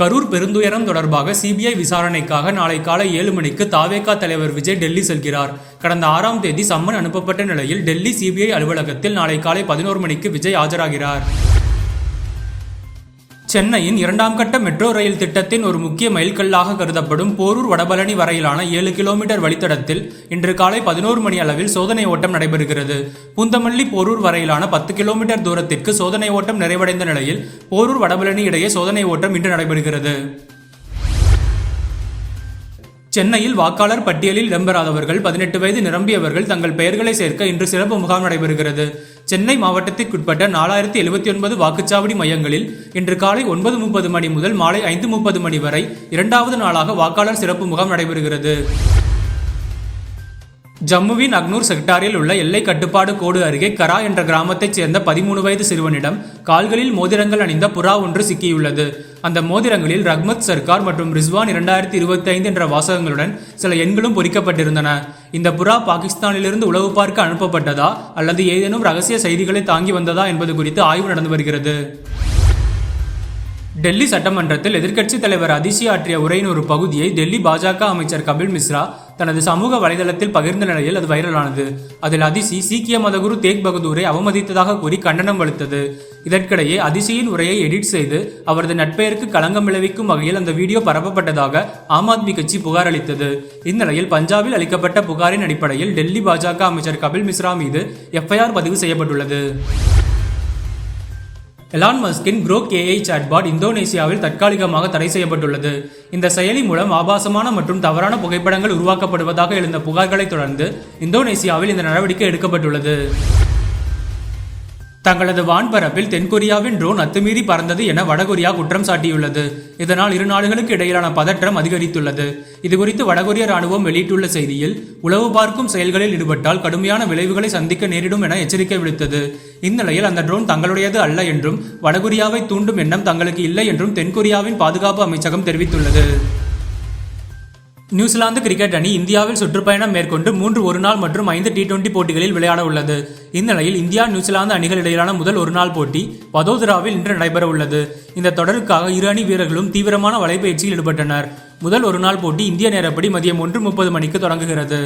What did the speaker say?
கரூர் பெருந்துயரம் தொடர்பாக சிபிஐ விசாரணைக்காக நாளை காலை ஏழு மணிக்கு தாவேகா தலைவர் விஜய் டெல்லி செல்கிறார். கடந்த ஆறாம் தேதி சம்மன் அனுப்பப்பட்ட நிலையில் டெல்லி சிபிஐ அலுவலகத்தில் நாளை காலை பதினோரு மணிக்கு விஜய் ஆஜராகிறார். சென்னையின் இரண்டாம் கட்ட மெட்ரோ ரயில் திட்டத்தின் ஒரு முக்கிய மைல்கல்லாக கருதப்படும் போரூர் வடபழனி வரையிலான ஏழு கிலோமீட்டர் வழித்தடத்தில் இன்று காலை பதினோரு மணி அளவில் சோதனை ஓட்டம் நடைபெறுகிறது. பூந்தமல்லி போரூர் வரையிலான பத்து கிலோமீட்டர் தூரத்திற்கு சோதனை ஓட்டம் நிறைவடைந்த நிலையில் போரூர் வடபழனி இடையே சோதனை ஓட்டம் இன்று நடைபெறுகிறது. சென்னையில் வாக்காளர் பட்டியலில் இடம்பெறாதவர்கள் பதினெட்டு வயது நிரம்பியவர்கள் தங்கள் பெயர்களை சேர்க்க இன்று சிறப்பு முகாம் நடைபெறுகிறது. சென்னை மாவட்டத்திற்குட்பட்ட நாலாயிரத்தி எழுபத்தி ஒன்பது வாக்குச்சாவடி மையங்களில் இன்று காலை ஒன்பது முப்பது மணி முதல் மாலை ஐந்து முப்பது மணி வரை இரண்டாவது நாளாக வாக்காளர் சிறப்பு முகாம் நடைபெறுகிறது. ஜம்முவின் அக்னூர் செக்டாரில் உள்ள எல்லை கட்டுப்பாடு கோடு அருகே கரா என்ற கிராமத்தைச் சேர்ந்த பதிமூணு வயது சிறுவனிடம் கால்களில் மோதிரங்கள் அணிந்த புறா ஒன்று சிக்கியுள்ளது. அந்த மோதிரங்களில் ரஹ்மத் சர்க்கார் மற்றும் ரிஸ்வான் இரண்டாயிரத்தி இருபத்தி ஐந்து என்ற வாசகங்களுடன் சில எண்களும் பொறிக்கப்பட்டிருந்தன. இந்த புறா பாகிஸ்தானிலிருந்து உளவு பார்க்க அனுப்பப்பட்டதா அல்லது ஏதேனும் ரகசிய செய்திகளை தாங்கி வந்ததா என்பது குறித்து ஆய்வு நடந்து வருகிறது. டெல்லி சட்டமன்றத்தில் எதிர்க்கட்சித் தலைவர் அதிஷி ஆற்றிய உரையின் ஒரு பகுதியை டெல்லி பாஜக அமைச்சர் கபில் மிஸ்ரா தனது சமூக வலைதளத்தில் பகிர்ந்த நிலையில் அது வைரலானது. அதில் அதிசி சீக்கிய மதகுரு தேக் பகதூரை அவமதித்ததாக கூறி கண்டனம் வலுத்தது. இதற்கிடையே அதிசியின் உரையை எடிட் செய்து அவரது நட்பெயருக்கு களங்கம் விளைவிக்கும் வகையில் அந்த வீடியோ பரப்பப்பட்டதாக ஆம் ஆத்மி கட்சி புகார் அளித்தது. இந்நிலையில் பஞ்சாபில் அளிக்கப்பட்ட புகாரின் அடிப்படையில் டெல்லி பாஜக அமைச்சர் கபில் மிஸ்ரா மீது எஃப்ஐஆர் பதிவு செய்யப்பட்டுள்ளது. எலான் மஸ்கின் குரோக் ஏஐ சாட்பாட் இந்தோனேசியாவில் தற்காலிகமாக தடை செய்யப்பட்டுள்ளது. இந்த செயலி மூலம் ஆபாசமான மற்றும் தவறான புகைப்படங்கள் உருவாக்கப்படுவதாக எழுந்த புகார்களைத் தொடர்ந்து இந்தோனேசியாவில் இந்த நடவடிக்கை எடுக்கப்பட்டுள்ளது. தங்களது வான்பரப்பில் தென்கொரியாவின் ட்ரோன் அத்துமீறி பறந்தது என வடகொரியா குற்றம் சாட்டியுள்ளது. இதனால் இரு நாடுகளுக்கு இடையிலான பதற்றம் அதிகரித்துள்ளது. இதுகுறித்து வடகொரிய ராணுவம் வெளியிட்டுள்ள செய்தியில் உளவு பார்க்கும் செயல்களில் ஈடுபட்டால் கடுமையான விளைவுகளை சந்திக்க நேரிடும் என எச்சரிக்கை விடுத்தது. இந்நிலையில் அந்த ட்ரோன் தங்களுடையது அல்ல என்றும் வடகொரியாவை தூண்டும் எண்ணம் தங்களுக்கு இல்லை என்றும் தென்கொரியாவின் பாதுகாப்பு அமைச்சகம் தெரிவித்துள்ளது. நியூசிலாந்து கிரிக்கெட் அணி இந்தியாவில் சுற்றுப்பயணம் மேற்கொண்டு மூன்று ஒருநாள் மற்றும் ஐந்து டி டுவெண்டி போட்டிகளில் விளையாட உள்ளது. இந்நிலையில் இந்தியா நியூசிலாந்து அணிகள் இடையிலான முதல் ஒருநாள் போட்டி வதோதராவில் இன்று நடைபெற உள்ளது இந்த தொடருக்காக இரு அணி வீரர்களும் தீவிரமான வலைப்பயிற்சியில் ஈடுபட்டனர். முதல் ஒருநாள் போட்டி இந்திய நேரப்படி மதியம் ஒன்று முப்பது மணிக்கு தொடங்குகிறது.